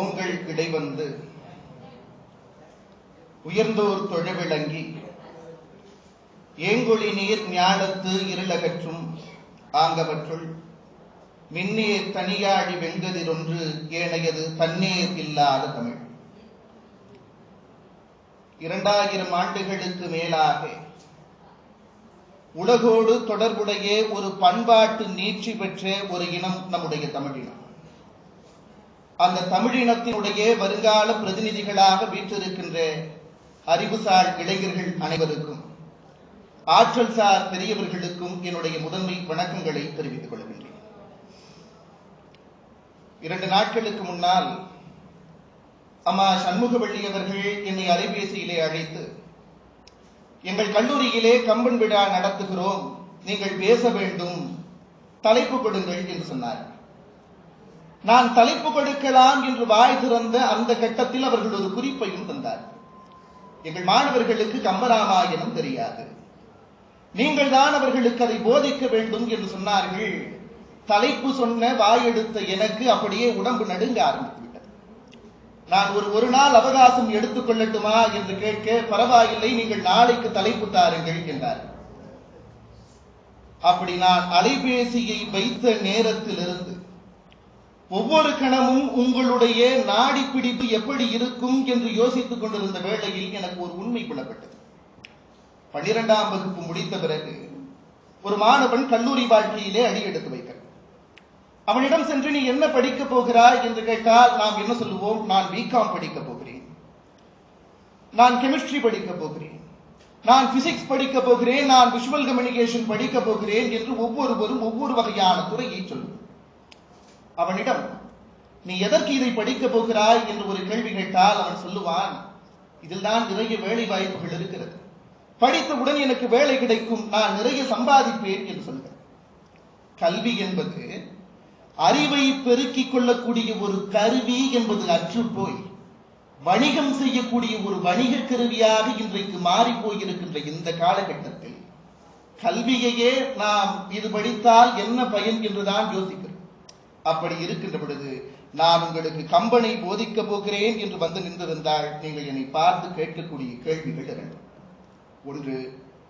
ஓங்கள் இடைவந்து உயர்ந்தோர் தொழவிளங்கி ஏங்கொழி நீர் ஞானத்து இருளகற்றும் ஆங்கவற்றுள் மின்னேர் தனியாழி வெங்கதிரொன்று ஏனையது தண்ணீர் இல்லாத தமிழ். இரண்டாயிரம் ஆண்டுகளுக்கு மேலாக உலகோடு தொடர்புடைய ஒரு பண்பாட்டு நீட்சி பெற்ற ஒரு இனம் நம்முடைய தமிழினம். அந்த தமிழினத்தினுடைய வருங்கால பிரதிநிதிகளாக வீற்றிருக்கின்ற அறிவுசார் இளைஞர்கள் அனைவருக்கும் ஆற்றல் சார் பெரியவர்களுக்கும் என்னுடைய முதன்மை வணக்கங்களை தெரிவித்துக் கொள்கின்றேன். இரண்டு நாட்களுக்கு முன்னால் அம்மா சண்முகவள்ளி அவர்கள் என்னை அலைபேசியிலே அழைத்து எங்கள் கல்லூரியிலே கம்பன் விழா நடத்துகிறோம். நீங்கள் பேச வேண்டும். தலைப்பு கொடுங்கள் என்று சொன்னார் நான் தலைப்பு கொடுக்கலாம் என்று வாய் திறந்த அந்த கட்டத்தில் அவர்கள் ஒரு குறிப்பையும் தந்தார் எங்கள் மாணவர்களுக்கு கம்பராமாயணம் தெரியாது. நீங்கள் தான் அவர்களுக்கு அதை போதிக்க வேண்டும் என்று சொன்னார்கள். தலைப்பு சொன்ன வாயெடுத்த எனக்கு அப்படியே உடம்பு நடுங்க ஆரம்பித்து விட்டது நான் ஒரு ஒரு நாள் அவகாசம் எடுத்துக் கொள்ளட்டுமா என்று கேட்க பரவாயில்லை நீங்கள் நாளைக்கு தலைப்பு தாருங்கள் என்றார். அப்படி நான் அலைபேசியை வைத்த நேரத்திலிருந்து ஒவ்வொரு கணமும் உங்களுடைய நாடி பிடிப்பு எப்படி இருக்கும் என்று யோசித்துக் கொண்டிருந்த வேளையில் எனக்கு ஒரு உண்மை புலப்பட்டது. பன்னிரெண்டாம் வகுப்பு முடித்த பிறகு ஒரு மாணவன் கல்லூரி வாழ்க்கையிலே அடி எடுத்து வைக்கிறான் அவனிடம் சென்று நீ என்ன படிக்கப் போகிறாய்? என்று கேட்டால் நாம் என்ன சொல்லுவோம்? நான் பிகாம் படிக்கப் போகிறேன். நான் கெமிஸ்ட்ரி படிக்கப் போகிறேன். நான் பிசிக்ஸ் படிக்கப் போகிறேன். நான் விஷுவல் கம்யூனிகேஷன் படிக்கப் போகிறேன் என்று ஒவ்வொருவரும் ஒவ்வொரு வகையான துறையை சொல்லுவோம் அவனிடம் நீ எதற்கு இதை படிக்கப் போகிறாய்? என்று ஒரு கேள்வி கேட்டால் அவன் சொல்லுவான் இதில் தான் நிறைய வேலை வாய்ப்புகள் இருக்கிறது படித்தவுடன் எனக்கு வேலை கிடைக்கும் நான் நிறைய சம்பாதிப்பேன் என்று சொல்கிறேன் கல்வி என்பது அறிவை பெருக்கிக் கொள்ளக்கூடிய ஒரு கருவி என்பது அற்றுப்போய் போய் வணிகம் செய்யக்கூடிய ஒரு வணிக கருவியாக இன்றைக்கு மாறி போயிருக்கின்ற இந்த காலகட்டத்தில் கல்வியையே நாம் இது படித்தால் என்ன பயன் என்றுதான் யோசிக்கிறோம். அப்படி இருக்கின்ற பொழுது நான் உங்களுக்கு கம்பனை போதிக்க போகிறேன் என்று வந்து நின்றிருந்தால் நீங்கள் என்னை பார்த்து கேட்கக்கூடிய கேள்விகள் இரண்டு. ஒன்று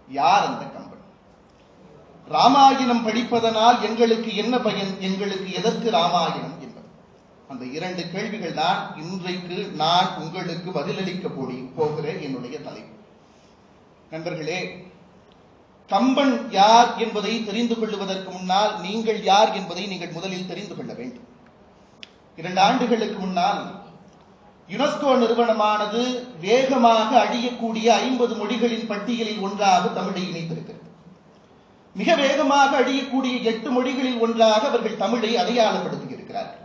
யார் அந்த கம்பன்? ராமாயணம் படிப்பதனால் எங்களுக்கு என்ன பயன்? எங்களுக்கு எதற்கு ராமாயணம் என்பது. அந்த இரண்டு கேள்விகள் தான் இன்றைக்கு நான் உங்களுக்கு பதிலளிக்க போகிறேன் போகிற என்னுடைய தலைப்பு. நண்பர்களே கம்பன் யார் என்பதை தெரிந்து கொள்வதற்கு முன்னால் நீங்கள் யார் என்பதை நீங்கள் முதலில் தெரிந்து கொள்ள வேண்டும். இரண்டு ஆண்டுகளுக்கு முன்னால் யுனெஸ்கோ நிறுவனமானது வேகமாக அழியக்கூடிய ஐம்பது மொழிகளின் பட்டியலில் ஒன்றாக தமிழை இணைத்திருக்கிறது. மிக வேகமாக அழியக்கூடிய எட்டு மொழிகளில் ஒன்றாக அவர்கள் தமிழை அடையாளப்படுத்தி இருக்கிறார்கள்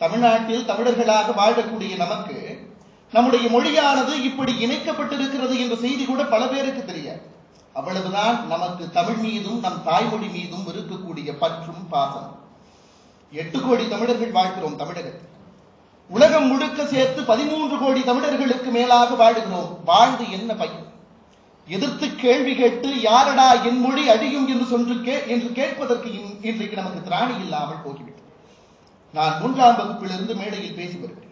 தமிழ்நாட்டில் தமிழர்களாக வாழக்கூடிய நமக்கு நம்முடைய மொழியானது இப்படி இணைக்கப்பட்டிருக்கிறது என்ற செய்தி கூட பல பேருக்கு தெரியாது. அவ்வளவுதான் நமக்கு தமிழ் மீதும் நம் தாய்மொழி மீதும் இருக்கக்கூடிய பற்றும் பாசம். எட்டு கோடி தமிழர்கள் வாழ்கிறோம் தமிழகத்தில் உலகம் முழுக்க சேர்த்து பதிமூன்று கோடி தமிழர்களுக்கு மேலாக வாழுகிறோம். வாழ்ந்து என்ன பயன் எதிர்த்து கேள்வி கேட்டு யாரடா என் மொழி அழியும் என்று சொன்று கே என்று கேட்பதற்கு இன்- இன்றைக்கு நமக்கு திராணி இல்லாமல் போகிவிட்டது. நான் மூன்றாம் வகுப்பிலிருந்து மேடையில் பேசி வருகிறேன்.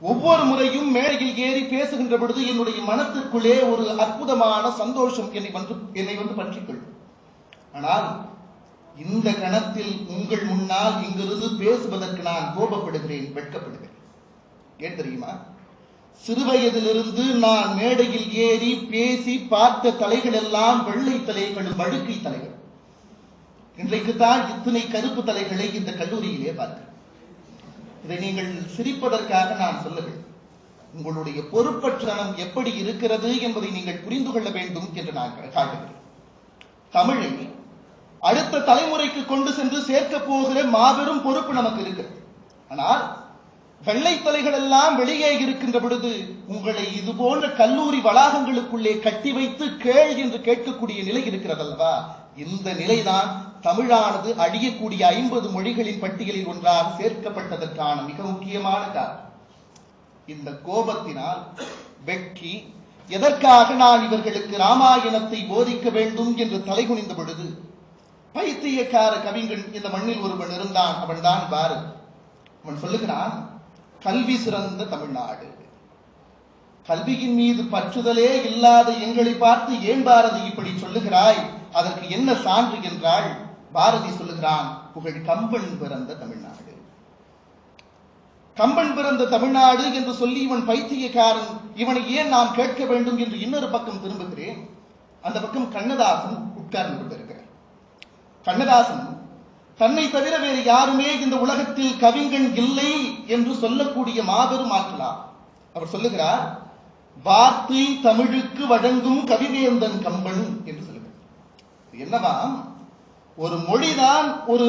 ஒவ்வொரு முறையும் மேடையில் ஏறி பேசுகின்ற பொழுது என்னுடைய மனத்திற்குள்ளே ஒரு அற்புதமான சந்தோஷம் என்னை வந்து என்னை வந்து பற்றிக்கொள்ளும் ஆனால் இந்த கணத்தில் உங்கள் முன்னால் இங்கிருந்து பேசுவதற்கு நான் கோபப்படுகிறேன் வெட்கப்படுகிறேன். ஏன் தெரியுமா? சிறுவயதிலிருந்து நான் மேடையில் ஏறி பேசி பார்த்த தலைகள் எல்லாம் வெள்ளை தலைகள் வழுக்கை தலைகள். இன்றைக்கு தான் இத்தனை கருப்பு தலைகளை இந்த கல்லூரியிலே பார்த்தேன் இதை நீங்கள் சிரிப்பதற்காக நான் சொல்லவில்லை. உங்களுடைய பொறுப்பற்றனம் எப்படி இருக்கிறது என்பதை நீங்கள் புரிந்து கொள்ள வேண்டும் என்று நான் காட்டுகிறேன். தமிழை அடுத்த தலைமுறைக்கு கொண்டு சென்று சேர்க்க போகிற மாபெரும் பொறுப்பு நமக்கு இருக்கிறது. ஆனால் வெள்ளை தலைகள் எல்லாம் வெளியே இருக்கின்ற பொழுது உங்களை இது போன்ற கல்லூரி வளாகங்களுக்குள்ளே கட்டி வைத்து கேள் என்று கேட்கக்கூடிய நிலை இருக்கிறதல்லவா? இந்த நிலைதான் தமிழானது அழியக்கூடிய ஐம்பது மொழிகளின் பட்டியலில் ஒன்றாக சேர்க்கப்பட்டதற்கான மிக முக்கியமான காரணம். இந்த கோபத்தினால் வெட்கி எதற்காக நான் இவர்களுக்கு ராமாயணத்தை போதிக்க வேண்டும்? என்று தலைகுனிந்த பொழுது பைத்தியக்கார கவிஞன் இந்த மண்ணில் ஒருவன் இருந்தான். அவன் தான் பாரதி அவன் சொல்லுகிறான் கல்வி சிறந்த தமிழ்நாடு. கல்வியின் மீது பற்றுதலே இல்லாத எங்களை பார்த்து ஏன் பாரதி இப்படி சொல்லுகிறாய்? அதற்கு என்ன சான்று என்றால் பாரதி சொல்லுகிறான் புகழ் கம்பன் பிறந்த தமிழ்நாடு. கம்பன் பிறந்த தமிழ்நாடு என்று சொல்லி இவன் பைத்தியக்காரன் இவனை ஏன் நாம் கேட்க வேண்டும் என்று இன்னொரு பக்கம் திரும்புகிறேன்? அந்த பக்கம் கண்ணதாசன் உட்கார்ந்து கொண்டிருக்கிறார். கண்ணதாசன் தன்னை தவிர வேறு யாருமே இந்த உலகத்தில் கவிஞன் இல்லை என்று சொல்லக்கூடிய மாபெரும் ஆற்றலாம் அவர் சொல்லுகிறார் வார்த்தை தமிழுக்கு வழங்கும் கவிவேந்தன் கம்பன் என்று சொல்லுகிறார். என்னவா ஒரு மொழிதான் ஒரு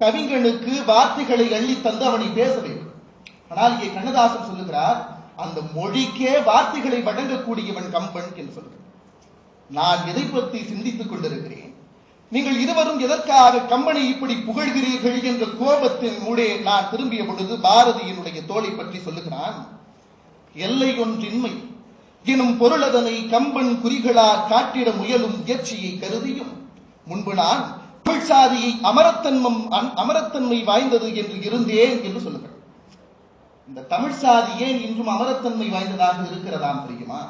கவிஞனுக்கு வார்த்தைகளை அள்ளி தந்து அவனை பேச வேண்டும். ஆனால் இங்கே கண்ணதாசன் சொல்லுகிறார் அந்த மொழிக்கே வார்த்தைகளை வழங்கக்கூடியவன் கம்பன் என்று சொல்கிறார் நான் எதை பற்றி சிந்தித்துக் கொண்டிருக்கிறேன்? நீங்கள் இருவரும் எதற்காக கம்பனை இப்படி புகழ்கிறீர்கள் என்ற கோபத்தின் மூடே நான் திரும்பிய பொழுது பாரதியினுடைய தோலை பற்றி சொல்லுகிறான் எல்லை ஒன்றின்மை. எனும் பொருளதனை கம்பன் குறிகளார் காட்டிட முயலும் முயற்சியை கருதியும். முன்பு நான் தமிழ் சாதியை அமரத்தன்மம் அமரத்தன்மை வாய்ந்தது என்று இருந்தேன் என்று சொல்லுங்கள் இந்த தமிழ் சாதி ஏன் இன்றும் அமரத்தன்மை வாய்ந்ததாக இருக்கிறதாம் தெரியுமா?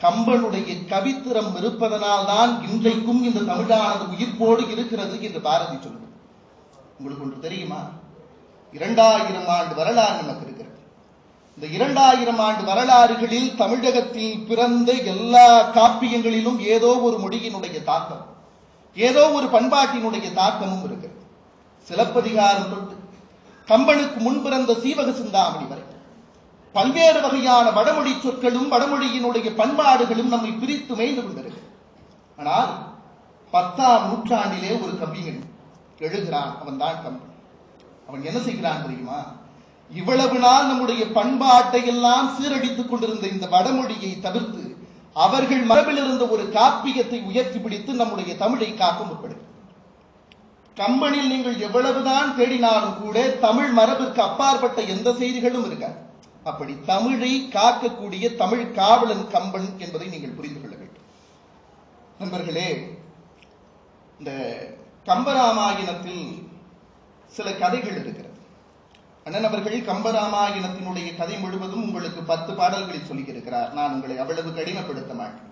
கம்பனுடைய கவித்திரம் இருப்பதனால் தான் இன்றைக்கும் இந்த தமிழானது உயிர்ப்போடு இருக்கிறது என்று பாரதி சொல்லுது. உங்களுக்கு ஒன்று தெரியுமா? இரண்டாயிரம் ஆண்டு வரலாறு நமக்கு இருக்கிறது. இந்த இரண்டாயிரம் ஆண்டு வரலாறுகளில் தமிழகத்தில் பிறந்த எல்லா காப்பியங்களிலும் ஏதோ ஒரு மொழியினுடைய தாக்கம். ஏதோ ஒரு பண்பாட்டினுடைய தாக்கமும் இருக்கிறது சிலப்பதிகாரம் தொட்டு. கம்பனுக்கு முன்பிறந்த சீவக சிந்தாமணி வரை. பல்வேறு வகையான வடமொழி சொற்களும் வடமொழியினுடைய பண்பாடுகளும் நம்மை பிரித்து மேய்ந்து கொண்டிருக்கு. ஆனால் பத்தாம் நூற்றாண்டிலே ஒரு கவிஞன் எழுகிறான். அவன் தான் கம்பன். அவன் என்ன செய்கிறான் தெரியுமா? இவ்வளவு நாள் நம்முடைய பண்பாட்டை எல்லாம் சீரடித்துக் கொண்டிருந்த இந்த வடமொழியை தவிர்த்து அவர்கள் மரபில் இருந்த ஒரு காப்பியத்தை உயர்த்தி பிடித்து நம்முடைய தமிழை காக்க முற்படுகிறார் கம்பனில் நீங்கள் எவ்வளவுதான் தேடினாலும் கூட தமிழ் மரபிற்கு அப்பாற்பட்ட எந்த செய்திகளும் இருக்காது அப்படி தமிழை காக்கக்கூடிய தமிழ் காவலன் கம்பன் என்பதை நீங்கள் புரிந்து கொள்ள வேண்டும். நண்பர்களே இந்த கம்பராமாயணத்தில் சில கதைகள் இருக்கிறது. அண்ணன் அவர்கள் கம்பராமாயணத்தினுடைய கதை முழுவதும் உங்களுக்கு பத்து பாடல்களில் சொல்லியிருக்கிறார். நான் உங்களை அவ்வளவு கடினப்படுத்த மாட்டேன்.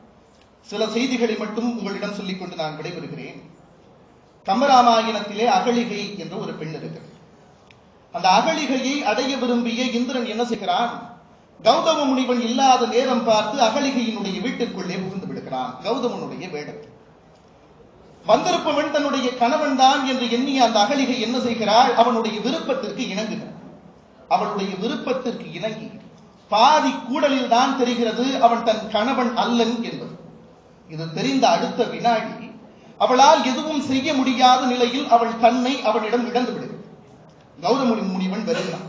சில செய்திகளை மட்டும் உங்களிடம் சொல்லிக் கொண்டு நான் விடைபெறுகிறேன். கம்பராமாயணத்திலே அகழிகை என்ற ஒரு பெண் இருக்கிறது அந்த அகழிகையை அடைய விரும்பிய இந்திரன் என்ன செய்கிறான்? கௌதம முனிவன் இல்லாத நேரம் பார்த்து அகலிகையினுடைய வீட்டிற்குள்ளே புகுந்து விடுகிறான். கௌதமனுடைய வேடத்தில் வந்திருப்பவன் தன்னுடைய கணவன் தான் என்று எண்ணிய அந்த அகலிகை என்ன செய்கிறாள்? அவனுடைய விருப்பத்திற்கு இணங்குகிறான். அவளுடைய விருப்பத்திற்கு இணங்கி பாதி கூடலில் தான் தெரிகிறது அவன் தன் கணவன் அல்லன் என்பது. இது தெரிந்த அடுத்த வினாடி அவளால் எதுவும் செய்ய முடியாத நிலையில் அவள் தன்னை அவனிடம் இழந்து விடுகிறாள் கௌதம முனிவன் வருகிறான்.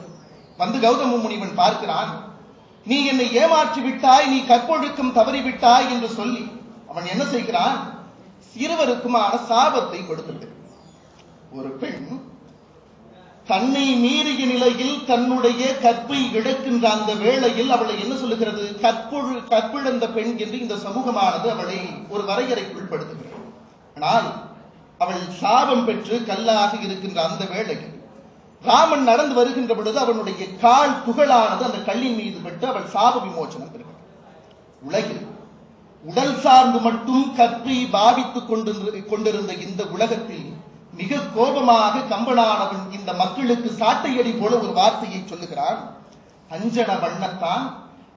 வந்து கௌதம முனிவன் பார்க்கிறான் நீ என்னை ஏமாற்றி விட்டாய் நீ கற்பொழுக்கம் தவறிவிட்டாய் என்று சொல்லி அவன் என்ன செய்கிறான்? இருவருக்குமான சாபத்தை கொடுத்து ஒரு பெண் தன்னை மீறிய நிலையில் தன்னுடைய கற்பை இழக்கின்ற அந்த வேளையில் அவளை என்ன சொல்லுகிறது? கற்பொழு கற்பிழந்த பெண் என்று இந்த சமூகமானது அவளை ஒரு வரையறைக்குள் படுத்துகிறது. ஆனால் அவள் சாபம் பெற்று கல்லாக இருக்கின்ற அந்த வேளையில் ராமன் நடந்து வருகின்ற பொழுது அவனுடைய கால் புகழானது அந்த கல்லின் மீது பட்டு அவள் சாப விமோச்சனம் பெறுகிறாள் உலகில் உடல் சார்ந்து மட்டும் கற்பை பாவித்துக் கொண்டிருந்த இந்த உலகத்தில் மிக கோபமாக கம்பனானவன் இந்த மக்களுக்கு சாட்டையடி போல ஒரு வார்த்தையை சொல்லுகிறான். அஞ்சன வண்ணத்தான்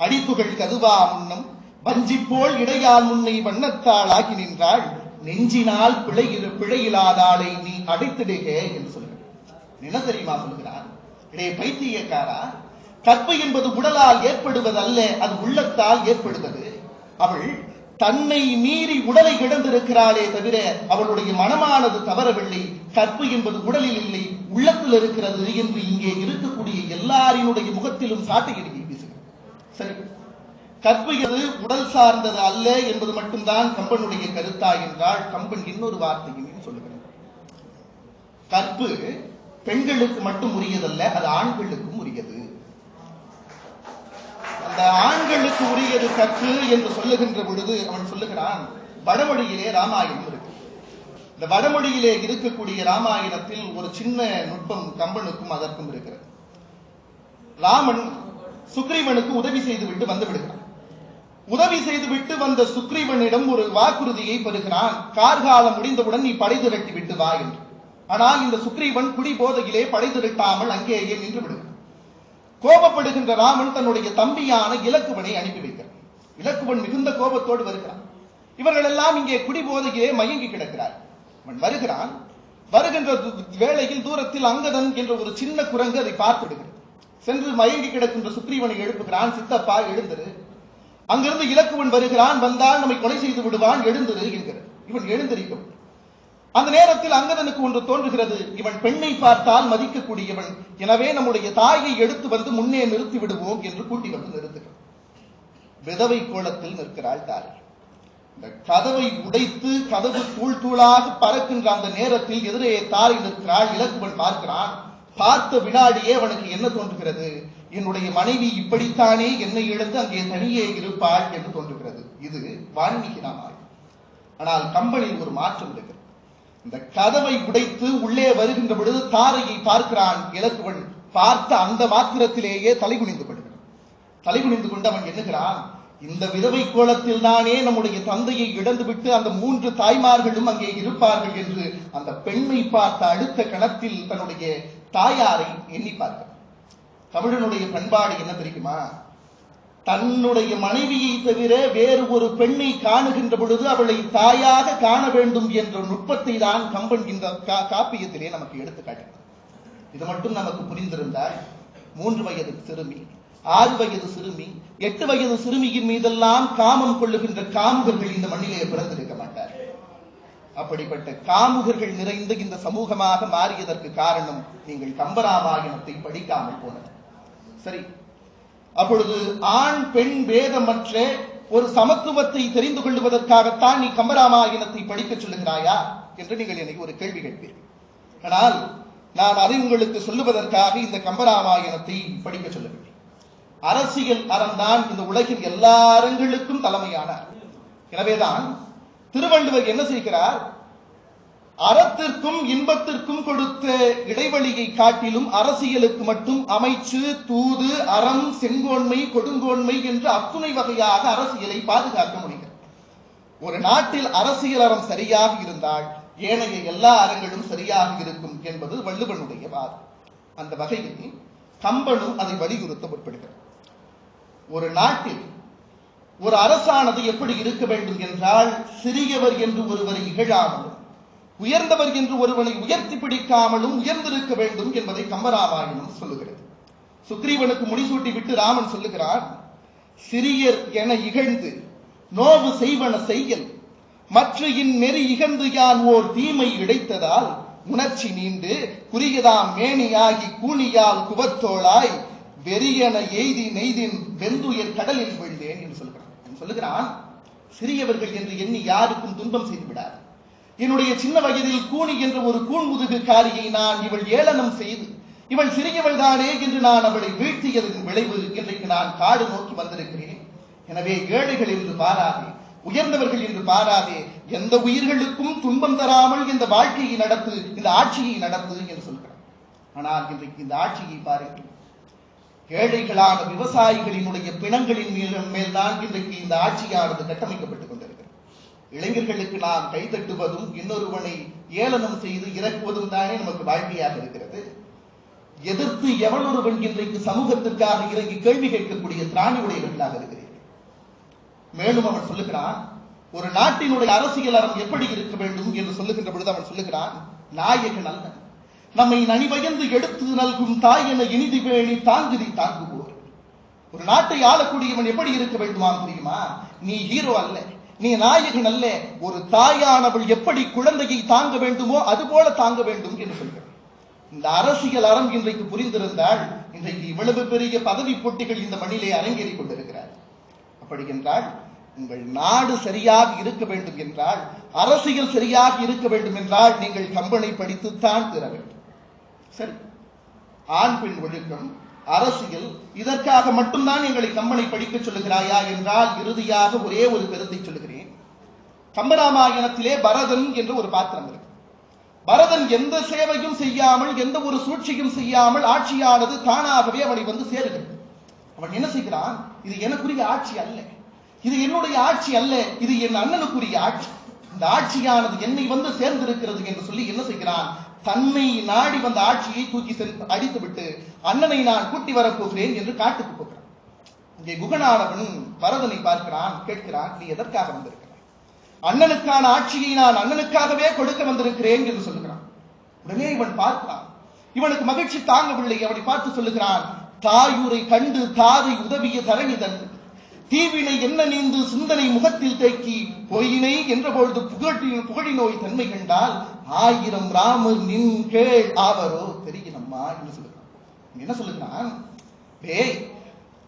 அடிப்புகள் கதுவா முன்னம் வஞ்சிப்போல் போல் இடையால் முன்னை வண்ணத்தாள் ஆகி நின்றாள். நெஞ்சினால் பிழை பிழையில்லாதாளை நீ அடைத்திடுக என்று சொல்கிறார் என்ன தெரியுமா சொல்கிறான் இடையே பைத்தியக்காரா கற்பை என்பது உடலால் ஏற்படுவதல்ல அது உள்ளத்தால் ஏற்படுவது. அவள் தன்னை மீறி உடலை கிடந்திருக்கிறாளே தவிர அவளுடைய மனமானது தவறவில்லை. கற்பு என்பது உடலில் இல்லை உள்ளத்தில் இருக்கிறது என்று இங்கே இருக்கக்கூடிய எல்லாரினுடைய முகத்திலும் சாட்டையடிக்கை சரி. கற்பு எது உடல் சார்ந்தது அல்ல என்பது மட்டும்தான் கம்பனுடைய கருத்தா என்றால் கம்பன் இன்னொரு வார்த்தையும் சொல்லுகிறார் கற்பு பெண்களுக்கு மட்டும் உரியதல்ல அது ஆண்களுக்கும் உரியது. அந்த ஆண் ஆண்களுக்கு உரியது கற்று என்று சொல்லுகின்ற பொழுது அவன் சொல்லுகிறான் வடமொழியிலே ராமாயணம் இருக்கு. இந்த வடமொழியிலே இருக்கக்கூடிய ராமாயணத்தில் ஒரு சின்ன நுட்பம் கம்பனுக்கும் அதற்கும் இருக்கிறது. ராமன் சுக்ரீவனுக்கு உதவி செய்துவிட்டு வந்து விடுகிறான். உதவி செய்துவிட்டு வந்த சுக்ரீவனிடம் ஒரு வாக்குறுதியை பெறுகிறான் கார்காலம் முடிந்தவுடன் நீ படை திரட்டி விட்டு வா என்று. ஆனால் இந்த சுக்ரீவன் குடி போதையிலே படை திரட்டாமல் அங்கேயே நின்று விடுகிறான். கோபப்படுகின்ற ராமன் தன்னுடைய தம்பியான இலக்குவனை அனுப்பி வைக்கிறான் இலக்குவன் மிகுந்த கோபத்தோடு வருகிறான். இவர்கள் எல்லாம் இங்கே குடி போதையிலே மயங்கி கிடக்கிறார். அவன் வருகிறான். வருகின்ற வேளையில் தூரத்தில் அங்கதன் என்ற ஒரு சின்ன குரங்கு அதை பார்த்துடுகிறது. சென்று மயங்கி கிடக்கின்ற சுக்ரீவனை எழுப்புகிறான். சித்தப்பா எழுந்திரு. அங்கிருந்து இலக்குவன் வருகிறான். வந்தால் நம்மை கொலை செய்து விடுவான். எழுந்திரு என்கிறது இவன் எழுந்திருக்கும். அந்த நேரத்தில் அங்கதனுக்கு ஒன்று தோன்றுகிறது. இவன் பெண்ணை பார்த்தால் மதிக்கக்கூடியவன். எனவே நம்முடைய தாயை எடுத்து வந்து முன்னே நிறுத்தி விடுவோம் என்று கூட்டி வந்து நிறுத்துகிறான். விதவை கோலத்தில் நிற்கிறாள் தாய். இந்த கதவை உடைத்து கதவு தூள் தூளாக பறக்கின்ற அந்த நேரத்தில் எதிரே தாய் நிற்கிறாள். இலக்குவன் பார்க்கிறான் பார்த்த வினாடியே அவனுக்கு என்ன தோன்றுகிறது? என்னுடைய மனைவி இப்படித்தானே என்னை இழந்து அங்கே தனியே இருப்பாள் என்று தோன்றுகிறது. இது வால்மீகி ராமாயணம். ஆனால் கம்பனில் ஒரு மாற்றம் இருக்கிறது. இந்த கதவை உடைத்து உள்ளே வருகின்ற பொழுது தாரையை பார்க்கிறான் இலக்குவன். பார்த்த அந்த மாத்திரத்திலேயே தலைகுனிந்து கொள்கிறான் தலைகுனிந்து கொண்டு அவன் எண்ணுகிறான் இந்த விதவை கோலத்தில் தானே நம்முடைய தந்தையை இழந்துவிட்டு அந்த மூன்று தாய்மார்களும் அங்கே இருப்பார்கள் என்று அந்த பெண்ணை பார்த்த அடுத்த கணத்தில் தன்னுடைய தாயாரை எண்ணி பார்க்கிறான். தமிழனுடைய பண்பாடு என்ன தெரியுமா? தன்னுடைய மனைவியை தவிர வேறு ஒரு பெண்ணை காணுகின்ற பொழுது அவளை தாயாக காண வேண்டும் என்ற நுட்பத்தை தான் கம்பன் இந்த கா- காப்பியத்திலே நமக்கு எடுத்துக்காட்டுகிறது. இது மட்டும் நமக்கு புரிந்திருந்தால் மூன்று வயது சிறுமி ஆறு வயது சிறுமி எட்டு வயது சிறுமியின் மீதெல்லாம் காமம் கொள்ளுகின்ற காமுகர்கள் இந்த மண்ணிலே பிறந்திருக்க மாட்டார். அப்படிப்பட்ட காமுகர்கள் நிறைந்த இந்த சமூகமாக மாறியதற்கு காரணம் நீங்கள் கம்பராமாயணத்தை படிக்காமல் போனது. சரி அப்பொழுது ஆண் பெண் பேதமற்ற ஒரு சமத்துவத்தை தெரிந்து கொள்வதற்காகத்தான் நீ கம்பராமாயணத்தை படிக்கச் சொல்லுகிறாயா என்று நீங்கள் எனக்கு ஒரு கேள்வி கேட்பீர்கள். ஆனால் நான் அதை உங்களுக்கு சொல்லுவதற்காக இந்த கம்பராமாயணத்தை படிக்க சொல்லவில்லை. அரசியல் அறம்தான் இந்த உலகின் எல்லா அறங்களுக்கும் தலைமையான எனவேதான் திருவள்ளுவர் என்ன செய்கிறார்? அறத்திற்கும் இன்பத்திற்கும் கொடுத்த இடைவெளியை காட்டிலும் அரசியலுக்கு மட்டும் அமைச்சு தூது அறம் செங்கோன்மை கொடுங்கோன்மை என்று அத்துணை வகையாக அரசியலை பாதுகாக்க முடிகிறது. ஒரு நாட்டில் அரசியல் அறம் சரியாக இருந்தால் ஏனைய எல்லா அறங்களும் சரியாக இருக்கும் என்பது வள்ளுவனுடைய வாதம். அந்த வகையில் கம்பனும் அதை வலியுறுத்த முற்படுகிறது. ஒரு நாட்டில் ஒரு அரசானது எப்படி இருக்க வேண்டும் என்றால் சிறியவர் என்று ஒருவரை இகழாமலும் உயர்ந்தவர் என்று ஒருவனை உயர்த்தி பிடிக்காமலும் உயர்ந்திருக்க வேண்டும் என்பதை கம்பராமாயணம் சொல்லுகிறது. சுக்ரீவனுக்கு முடிசூட்டி விட்டு ராமன் சொல்லுகிறான் சிறியர் என இகழ்ந்து நோவு செய்வன செய்யல். மற்ற இந்நெறி இகழ்ந்து யான் ஓர் தீமை இழைத்ததால் உணர்ச்சி நீண்டு குறியதாம் மேனியாகி கூனியால் குவத்தோளாய் வெறியன எய்தி நெய்தின் வெந்துயர் கடலில் விழுந்தேன் என்று சொல்கிறான் சொல்லுகிறான் சிறியவர்கள் என்று எண்ணி யாருக்கும் துன்பம் செய்து விடாது என்னுடைய சின்ன வயதில் கூனி என்ற ஒரு கூண்முதுகுக்காரியை நான் இவள் ஏளனம் செய்து இவள் சிறியவள் தானே என்று நான் அவளை வீழ்த்தியதன் விளைவு இன்றைக்கு நான் காடு நோக்கி வந்திருக்கிறேன். எனவே ஏழைகள் என்று பாராதே உயர்ந்தவர்கள் என்று பாராதே எந்த உயிர்களுக்கும் துன்பம் தராமல் இந்த வாழ்க்கையை நடத்து இந்த ஆட்சியை நடத்து என்று சொல்கிறார். ஆனால் இன்றைக்கு இந்த ஆட்சியை பாருங்கள். ஏழைகளான விவசாயிகளினுடைய பிணங்களின் மேல் மேல்தான் இன்றைக்கு இந்த ஆட்சியானது கட்டமைக்கப்பட்டுக் கொண்டிருக்கிறது. இளைஞர்களுக்கு நாம் கைதட்டுவதும் இன்னொருவனை ஏளனம் செய்து இறக்குவதும் தானே நமக்கு வாழ்க்கையாக இருக்கிறது. எதிர்த்து எவனொருவன் இன்றைக்கு சமூகத்திற்காக இறங்கி கேள்வி கேட்கக்கூடிய திராணி உடையவர்களாக இருக்கிறீர்கள். மேலும் அவன் சொல்லுகிறான் ஒரு நாட்டினுடைய அரசியல் அறம் எப்படி இருக்க வேண்டும் என்று சொல்லுகின்ற பொழுது அவன் சொல்லுகிறான் நாயகன் அல்ல. நம்மை நனிபயந்து எடுத்து நல்கும் தாய் என இனிதி வேணி தாங்குதி தாங்குவோர் ஒரு நாட்டை ஆளக்கூடியவன் எப்படி இருக்க வேண்டுமாம் தெரியுமா? நீ ஹீரோ அல்ல. நீ நாயகன் அல்ல ஒரு தாயானவள் எப்படி குழந்தையை தாங்க வேண்டுமோ அது போல தாங்க வேண்டும் என்று சொல்கிறார். இந்த அரசியல் அறம் இன்றைக்கு புரிந்திருந்தால் இன்றைக்கு இவ்வளவு பெரிய பதவி போட்டிகள் இந்த மண்ணிலே அரங்கேறிக் கொண்டிருக்கிறார். அப்படி என்றால் உங்கள் நாடு சரியாக இருக்க வேண்டும் என்றால் அரசியல் சரியாக இருக்க வேண்டும் என்றால் நீங்கள் கம்பனை படித்துத்தான் தீர வேண்டும். சரி ஆண் பெண் ஒழுக்கம் அரசியல் இதற்காக மட்டும்தான் எங்களை கம்பனை படிக்க சொல்லுகிறாயா என்றால் இறுதியாக ஒரே ஒரு கருத்தை சொல்லுகிறேன். கம்பராமாயணத்திலே பரதன் என்று ஒரு பாத்திரம் இருக்கு. பரதன் எந்த சேவையும் செய்யாமல் எந்த ஒரு சூழ்ச்சியும் செய்யாமல் ஆட்சியானது தானாகவே அவனை வந்து சேருகிறது. அவன் என்ன செய்கிறான்? இது எனக்குரிய ஆட்சி அல்ல. இது என்னுடைய ஆட்சி அல்ல. இது என் அண்ணனுக்குரிய ஆட்சி. இந்த ஆட்சியானது என்னை வந்து சேர்ந்திருக்கிறது என்று சொல்லி என்ன செய்கிறான்? தன்னை நாடி வந்த ஆட்சியை தூக்கி சென்று அடித்து விட்டு அண்ணனை நான் கூட்டி வரப்போகிறேன் என்று காட்டுக்கு போகிறான். இங்கே குகனானவன் பரதனை பார்க்கிறான் கேட்கிறான் நீ எதற்காக வந்திருக்கிறாய்? அண்ணனுக்கான ஆட்சியை நான் அண்ணனுக்காகவே கொடுக்க வந்திருக்கிறேன் என்று சொல்லுகிறான். உடனே இவன் பார்க்கிறான். இவனுக்கு மகிழ்ச்சி தாங்கவில்லை. அவனை பார்த்து சொல்லுகிறான் தாயூரை கண்டு தாதை உதவிய தரணி தந்து தீவினை என்ன நீந்து சிந்தனை முகத்தில் தேக்கி பொய்யினை என்ற பொழுது புகழ் புகழி நோய் தன்மை கண்டால் ஆயிரம் ராமர் நின் கேள் ஆவரோ? தெரியுமம்மா என்று சொல்லுகிறான்? என்ன சொல்லுகிறான்? பேய்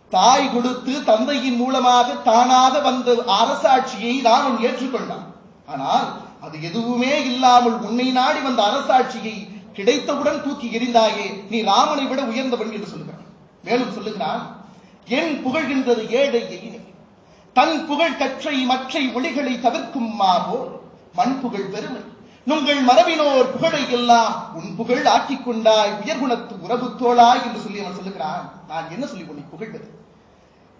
தாய் கொடுத்து தந்தையின் மூலமாக தானாக வந்த அரசாட்சியை ராமன் ஏற்றுக்கொண்டான். ஆனால் அது எதுவுமே இல்லாமல் உன்னை நாடி வந்த அரசாட்சியை கிடைத்தவுடன் தூக்கி எறிந்தாயே நீ ராமனை விட உயர்ந்தவன் என்று சொல்லுகிறான். மேலும் சொல்லுகிறான் என் புகழ்கின்றது ஏழை எயினை தன் புகழ் கற்றை மற்றை ஒளிகளை தவிர்க்கும் மாவோர் மண் புகழ் பெருமை நுங்கள் மரபினோர் புகழை எல்லாம் உன் புகழ் ஆக்கிக் கொண்டாய் உயர்குணத்து உறவு தோளாய் என்று சொல்லி அவன் சொல்லுகிறான். நான் என்ன சொல்லி உன்னை புகழ்வது?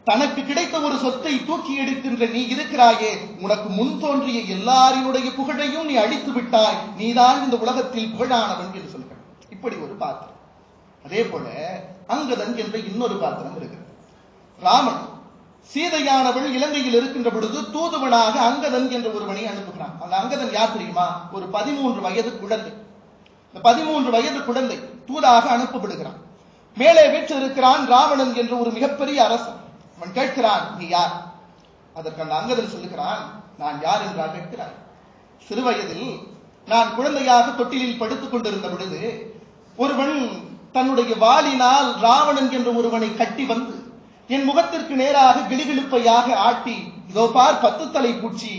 தனக்கு கிடைத்த ஒரு சொத்தை தூக்கி எடுக்கின்ற நீ இருக்கிறாயே உனக்கு முன் தோன்றிய எல்லாரினுடைய புகழையும் நீ அழித்து விட்டாய் நீதான் இந்த உலகத்தில் புகழானவன் என்று சொல்கிறான். இப்படி ஒரு பாத்திரம். அதே போல அங்கதன் என்ற இன்னொரு பாத்திரம் இருக்கிறது. ராமன் சீதையானவள் இலங்கையில் இருக்கின்ற பொழுது தூதுவனாக அங்கதன் என்ற ஒருவனை அனுப்புகிறான். அந்த அங்கதன் யார் தெரியுமா? ஒரு பதிமூன்று வயது குழந்தை. இந்த பதிமூன்று வயது குழந்தை தூதாக அனுப்பப்படுகிறான். மேலே வீற்றிருக்கிறான் ராவணன் என்ற ஒரு மிகப்பெரிய அரசன். அவன் கேட்கிறான் நீ யார்? அதற்கு அந்த அங்கதன் சொல்லுகிறான் நான் யார் என்றார் கேட்கிறான் சிறு வயதில் நான் குழந்தையாக தொட்டிலில் படுத்துக் கொண்டிருந்த பொழுது ஒருவன் தன்னுடைய வாளினால் ராவணன் என்ற ஒருவனை கட்டி வந்து என் முகத்திற்கு நேராக கிளிகிழிப்பையாக ஆட்டி இதோ பார் பத்து தலை பூச்சி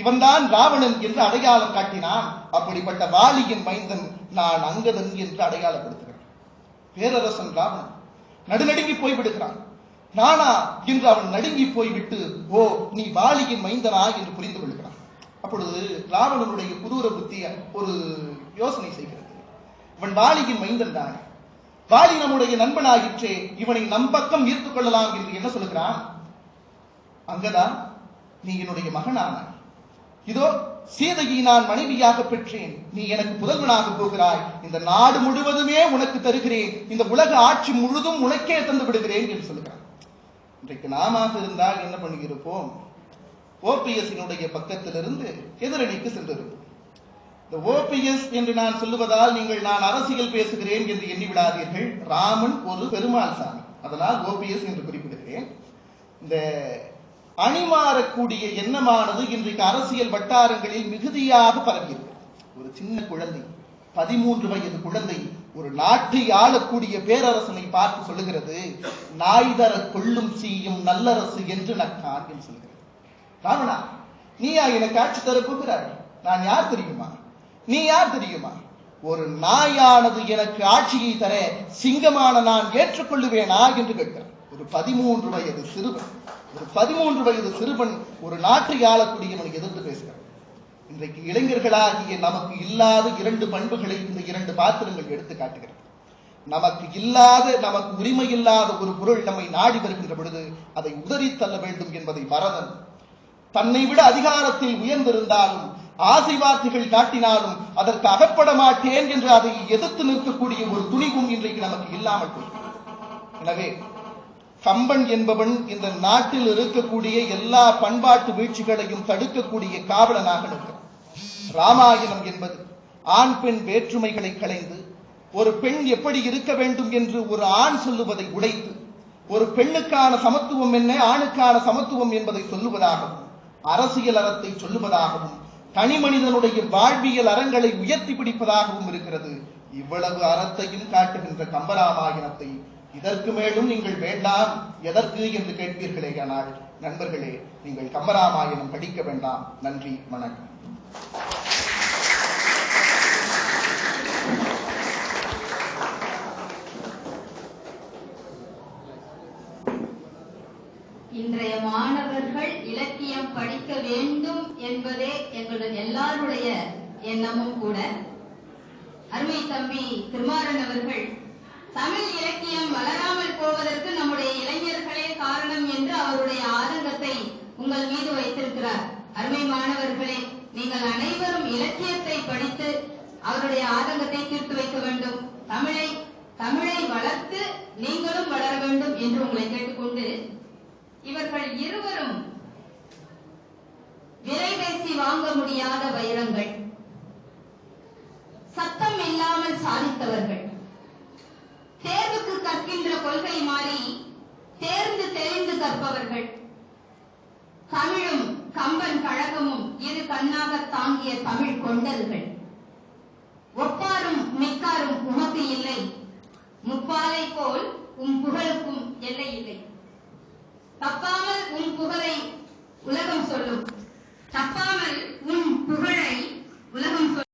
இவன்தான் ராவணன் என்று அடையாளம் காட்டினான். அப்படிப்பட்ட வாலியின் மைந்தன் நான் அங்கதன் என்று அடையாளப்படுத்துகிறேன். பேரரசன் ராவணன் நடுநடுங்கி போய்விடுகிறான். நானா என்று அவன் நடுங்கி போய்விட்டு ஓ நீ வாலியின் மைந்தனா என்று புரிந்து கொள்கிறான். அப்பொழுது ராவணனுடைய புதூர புத்தி ஒரு யோசனை செய்கிறது. இவன் வாலியின் மைந்தன் தானே? வாலி நம்முடைய நண்பனாகிற்றே இவனை நம் பக்கம் ஈர்த்துக் கொள்ளலாம் என்று என்ன சொல்லுகிறான்? அங்கதான் நீ என்னுடைய மகனான. இதோ சீதையை நான் மனைவியாக பெற்றேன். நீ எனக்கு புதல்வனாக போகிறாய். இந்த நாடு முழுவதுமே உனக்கு தருகிறேன். இந்த உலக ஆட்சி முழுதும் உனக்கே தந்து விடுகிறேன் என்று சொல்லுகிறான். இன்றைக்கு நாம இருந்தால் என்ன பண்ணியிருப்போம் ஓபிஎஸ்னுடைய பக்கத்திலிருந்து எதிரணிக்கு சென்றிருப்போம். இந்த ஓபிஎஸ் என்று நான் சொல்லுவதால் நீங்கள் நான் அரசியல் பேசுகிறேன் என்று எண்ணி விடாதீர்கள் ராமன் ஒரு பெருமாள் சாமி. அதனால் ஓபிஎஸ் என்று குறிப்பிடுகிறேன். இந்த அணிமாறக்கூடிய எண்ணமானது இன்றைக்கு அரசியல் வட்டாரங்களில் மிகுதியாக பரவியிருக்கு. ஒரு சின்ன குழந்தை பதிமூன்று வயது குழந்தை ஒரு நாட்டை ஆளக்கூடிய பேரரசனை பார்த்து சொல்லுகிறது நாய்தர கொள்ளும் செய்யும் நல்லரசு என்று நக்கான் என்று சொல்கிறது ராமனா நீயா எனக்கு ஆட்சி தர போகிறாய்? நான் யார் தெரியுமா? நீ யார் தெரியுமா? ஒரு நாயானது எனக்கு ஆட்சியை தர சிங்கமான நான் ஏற்றுக்கொள்ளுவேனா என்று கேட்கிறேன். ஒரு பதிமூன்று வயது சிறுவன். ஒரு பதிமூன்று வயது சிறுவன் ஒரு நாட்டை ஆளக்கூடியவன் எதிர்த்து பேசுகிறார் இன்றைக்கு இளைஞர்களாகிய நமக்கு இல்லாத இரண்டு பண்புகளை இந்த இரண்டு பாத்திரங்கள் எடுத்து காட்டுகிறது. நமக்கு இல்லாத நமக்கு உரிமை இல்லாத ஒரு பொருள் நம்மை நாடி வருகின்ற பொழுது அதை உதறி தள்ள வேண்டும் என்பதை மறதன் தன்னை விட அதிகாரத்தில் உயர்ந்திருந்தாலும் ஆசை வார்த்தைகள் காட்டினாலும் அதற்கு அகப்பட மாட்டேன் என்று அதை எதிர்த்து நிற்கக்கூடிய ஒரு துணிவும் இன்றைக்கு நமக்கு இல்லாமல் போகிறது எனவே கம்பன் என்பவன் இந்த நாட்டில் இருக்கக்கூடிய எல்லா பண்பாட்டு வீழ்ச்சிகளையும் தடுக்கக்கூடிய காவலனாக நிற்கிறான். ராமாயணம் என்பது ஆண் பெண் வேற்றுமைகளை களைந்து ஒரு பெண் எப்படி இருக்க வேண்டும் என்று ஒரு ஆண் சொல்லுவதை உடைத்து ஒரு பெண்ணுக்கான சமத்துவம் என்ன ஆணுக்கான சமத்துவம் என்பதை சொல்லுவதாகவும் அரசியல் அறத்தை சொல்லுவதாகவும் தனி மனிதனுடைய வாழ்வியல் அறங்களை உயர்த்தி பிடிப்பதாகவும் இருக்கிறது. இவ்வளவு அறத்தையும் காட்டுகின்ற கம்பராமாயணத்தை இதற்கு மேலும் நீங்கள் வேண்டாம் எதற்கு என்று கேட்பீர்களே ஆனால் நண்பர்களே நீங்கள் கம்பராமாயணம் படிக்க வேண்டாம். நன்றி வணக்கம். இன்றைய மாணவர்கள் வாக்கியம் படிக்க வேண்டும் என்பதே எங்களுடன் எல்லாருடைய எண்ணமும் கூட. அருமை தம்பி திருமாறன் அவர்கள் தமிழ் இலக்கியம் வளராமல் போவதற்கு நம்முடைய இளைஞர்களே காரணம் என்று அவருடைய ஆதங்கத்தை உங்கள் மீது வைத்திருக்கிறார். அருமை மாணவர்களே நீங்கள் அனைவரும் இலக்கியத்தை படித்து அவருடைய ஆதங்கத்தை தீர்த்து வைக்க வேண்டும். தமிழை தமிழை வளர்த்து நீங்களும் வளர வேண்டும் என்று உங்களை கேட்டுக்கொண்டு இவர்கள் இருவரும் விலை பேசி வாங்க முடியாத வைரங்கள். சத்தம் இல்லாமல் சாதித்தவர்கள். தேர்வுக்கு கற்கின்ற கொள்கை மாறி தேர்ந்து தெளிந்து கற்பவர்கள். தமிழும் கம்பன் கழகமும் இரு கண்ணாக தாங்கிய தமிழ் கொண்டல்கள். ஒப்பாரும் மிக்காரும் உமக்கு இல்லை. முப்பாலை போல் உம் புகழுக்கும் எல்லை இல்லை. தப்பாமல் உன் புகழை உலகம் சொல்லும். தப்பாமல் உன் புகழை உலகம் சொல்லும்